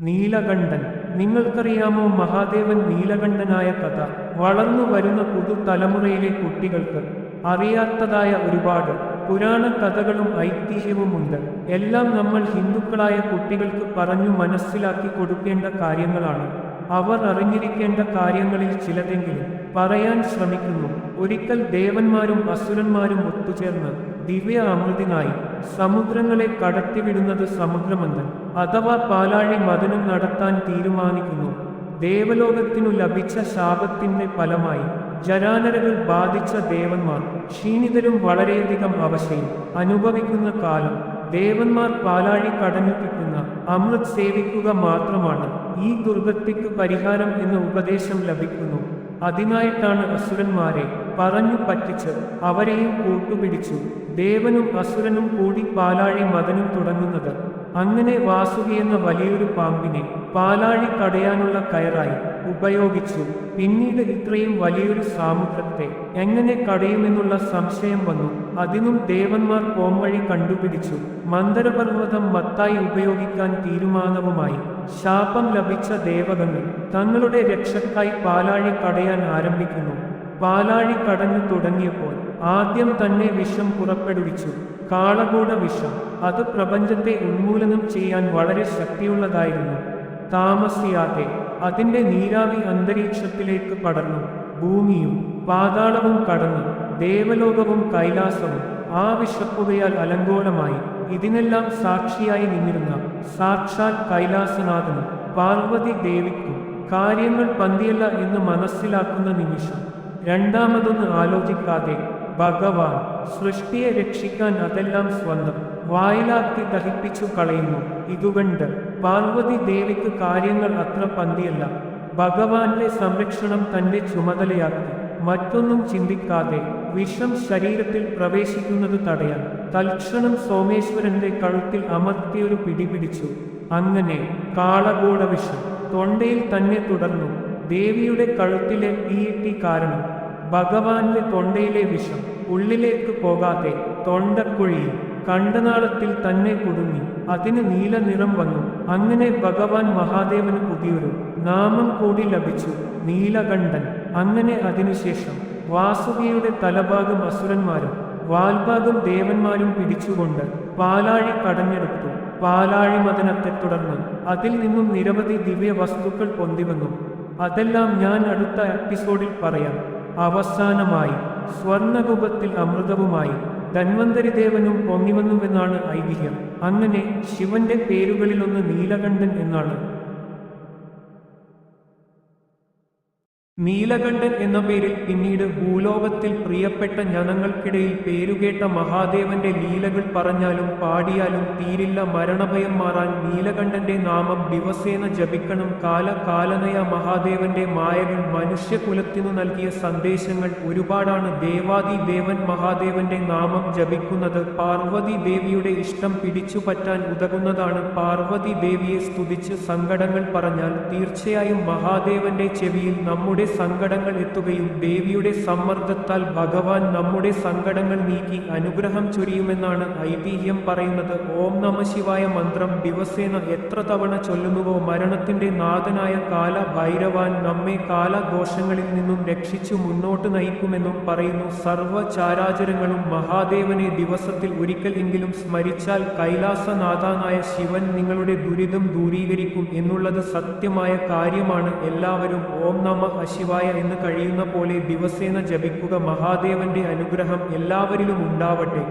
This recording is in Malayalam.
നീലകണ്ഠൻ. നിങ്ങൾക്കറിയാമോ മഹാദേവൻ നീലകണ്ഠനായ കഥ? വളർന്നു വരുന്ന പുതുതലമുറയിലെ കുട്ടികൾക്ക് അറിയാത്തതായ ഒരുപാട് പുരാണ കഥകളും ഐതിഹ്യവുമുണ്ട്. എല്ലാം നമ്മൾ ഹിന്ദുക്കളായ കുട്ടികൾക്ക് പറഞ്ഞു മനസ്സിലാക്കി കൊടുക്കേണ്ട കാര്യങ്ങളാണ്. അവർ അറിഞ്ഞിരിക്കേണ്ട കാര്യങ്ങളിൽ ചിലതെങ്കിലും പറയാൻ ശ്രമിക്കുന്നു. ഒരിക്കൽ ദേവന്മാരും അസുരന്മാരും ഒത്തുചേർന്ന് ദിവ്യ അമൃതിനായി സമുദ്രങ്ങളെ കടത്തിവിടുന്നത് സമുദ്രമന്ദൻ അഥവാ പാലാഴി മതനം നടത്താൻ തീരുമാനിക്കുന്നു. ദേവലോകത്തിനു ലഭിച്ച ശാപത്തിന്റെ ഫലമായി ജരാനരകൾ ബാധിച്ച ദേവന്മാർ ക്ഷീണിതരും വളരെയധികം അവശയും അനുഭവിക്കുന്ന കാലം ദേവന്മാർ പാലാഴി കിട്ടുന്ന അമൃത് സേവിക്കുക മാത്രമാണ്. ഈ ദുർഗത്തിക്ക് പരിഹാരം എന്ന ഉപദേശം ലഭിക്കുന്നു. അതിനായിട്ടാണ് അസുരന്മാരെ പറഞ്ഞു പറ്റിച്ച് അവരെയും കൂട്ടുപിടിച്ചു. ദേവനും അസുരനും കൂടി പാലാഴി മതനും തുടങ്ങുന്നത്. അങ്ങനെ വാസുകി എന്ന വലിയൊരു പാമ്പിനെ പാലാഴി തടയാനുള്ള കയറായി ഉപയോഗിച്ചു. പിന്നീട് ഇത്രയും വലിയൊരു സാമുദ്രത്തെ എങ്ങനെ കടയുമെന്നുള്ള സംശയം വന്നു. അതിനും ദേവന്മാർ പോംവഴി കണ്ടുപിടിച്ചു. മന്ദരപർവതം മത്തായി ഉപയോഗിക്കാൻ തീരുമാനവുമായി ശാപം ലഭിച്ച ദേവതങ്ങൾ തങ്ങളുടെ രക്ഷക്കായി പാലാഴി കടയാൻ ആരംഭിക്കുന്നു. പാലാഴി കടഞ്ഞു തുടങ്ങിയപ്പോൾ ആദ്യം തന്നെ വിഷം പുറപ്പെടുവിച്ചു. കാളകൂട വിഷം അത് പ്രപഞ്ചത്തെ ഉന്മൂലനം ചെയ്യാൻ വളരെ ശക്തിയുള്ളതായിരുന്നു. താമസിയാതെ അതിന്റെ നീരാവി അന്തരീക്ഷത്തിലേക്ക് പടർന്നു. ഭൂമിയും പാതാളവും കടന്നു. ദേവലോകവും കൈലാസവും ആ വിശപ്പുകയാൽ അലങ്കോലമായി ഇതിനെല്ലാം സാക്ഷിയായി നിന്നിരുന്ന സാക്ഷാൽ കൈലാസനാഥനും പാർവതി ദേവിക്കും കാര്യങ്ങൾ പന്തിയല്ല എന്ന് മനസ്സിലാക്കുന്ന നിമിഷം രണ്ടാമതൊന്ന് ആലോചിക്കാതെ ഭഗവാൻ സൃഷ്ടിയെ രക്ഷിക്കാൻ അതെല്ലാം സ്വന്തം വായിലാക്കി ദഹിപ്പിച്ചു കളയുന്നു. ഇതുകൊണ്ട് പാർവതി ദേവിക്ക് കാര്യങ്ങൾ അത്ര പന്തിയല്ല. ഭഗവാന്റെ സംരക്ഷണം തന്റെ ചുമതലയാക്കി. മറ്റൊന്നും ചിന്തിക്കാതെ വിഷം ശരീരത്തിൽ പ്രവേശിക്കുന്നത് തടയാൻ തൽക്ഷണം സോമേശ്വരന്റെ കഴുത്തിൽ അമർത്തിയൊരു പിടിപിടിച്ചു അങ്ങനെ കാളകൂട വിഷം തൊണ്ടയിൽ തന്നെ തുടർന്നു. ദേവിയുടെ കഴുത്തിലെ തീയിട്ടി കാരണം ഭഗവാന്റെ തൊണ്ടയിലെ വിഷം ഉള്ളിലേക്ക് പോകാതെ തൊണ്ടക്കുഴിയിൽ കണ്ടനാളത്തിൽ തന്നെ കുടുങ്ങി. അതിന് നീല നിറം വന്നു. അങ്ങനെ ഭഗവാൻ മഹാദേവന് പുതിയൊരു നാമം കൂടി ലഭിച്ചു. നീലകണ്ഠൻ. അങ്ങനെ അതിനുശേഷം വാസുകിയുടെ തലഭാഗം അസുരന്മാരും വാൽഭാഗം ദേവന്മാരും പിടിച്ചുകൊണ്ട് പാലാഴി കടഞ്ഞെടുത്തു. പാലാഴി മതനത്തെ തുടർന്ന് അതിൽ നിന്നും നിരവധി ദിവ്യ വസ്തുക്കൾ പൊന്തിവന്നു. അതെല്ലാം ഞാൻ അടുത്ത എപ്പിസോഡിൽ പറയാം. അവസാനമായി സ്വർണകൂപത്തിൽ അമൃതവുമായി ധന്വന്തരി ദേവനും പൊങ്ങിവന്നുവെന്നാണ് ഐതിഹ്യം. അങ്ങനെ ശിവന്റെ പേരുകളിലൊന്ന് നീലകണ്ഠൻ എന്നാണ് നീലകണ്ഠൻ എന്ന പേരിൽ പിന്നീട് ഭൂലോകത്തിൽ പ്രിയപ്പെട്ട ജനങ്ങൾക്കിടയിൽ പേരുകേട്ട മഹാദേവന്റെ ലീലകൾ പറഞ്ഞാലും പാടിയാലും തീരില്ല മരണഭയം മാറാൻ നീലകണ്ഠന്റെ നാമം ദിവസേന ജപിക്കണം. കാല കാലനയ മഹാദേവന്റെ മായകൾ മനുഷ്യകുലത്തിനു നൽകിയ സന്ദേശങ്ങൾ ഒരുപാടാണ്. ദേവാദി ദേവൻ മഹാദേവന്റെ നാമം ജപിക്കുന്നത് പാർവതി ദേവിയുടെ ഇഷ്ടം പിടിച്ചുപറ്റാൻ ഉതകുന്നതാണ്. പാർവതി ദേവിയെ സ്തുതിച്ച് സങ്കടങ്ങൾ പറഞ്ഞാൽ തീർച്ചയായും മഹാദേവന്റെ ചെവിയിൽ നമ്മുടെ സങ്കടങ്ങൾ എത്തുകയും ദേവിയുടെ സമ്മർദ്ദത്താൽ ഭഗവാൻ നമ്മുടെ സങ്കടങ്ങൾ നീക്കി അനുഗ്രഹം ചൊരിയുമെന്നാണ് ഐതിഹ്യം പറയുന്നത്. ഓം നമ ശിവായ മന്ത്രം ദിവസേന എത്ര തവണ ചൊല്ലുന്നുവോ മരണത്തിന്റെ നാഥനായ കാല ഭൈരവാൻ നമ്മെ കാലദോഷങ്ങളിൽ നിന്നും രക്ഷിച്ചു മുന്നോട്ട് നയിക്കുമെന്നും പറയുന്നു. സർവ ചാരാചരങ്ങളും മഹാദേവനെ ദിവസത്തിൽ ഒരിക്കൽ എങ്കിലും സ്മരിച്ചാൽ കൈലാസനാഥാനായ ശിവൻ നിങ്ങളുടെ ദുരിതം ദൂരീകരിക്കും എന്നുള്ളത് സത്യമായ കാര്യമാണ്. എല്ലാവരും ഓം നമ ശിവായ എന്ന് കഴിയുന്ന പോലെ ദിവസേന ജപിക്കുക മഹാദേവന്റെ അനുഗ്രഹം എല്ലാവരിലും ഉണ്ടാവട്ടെ.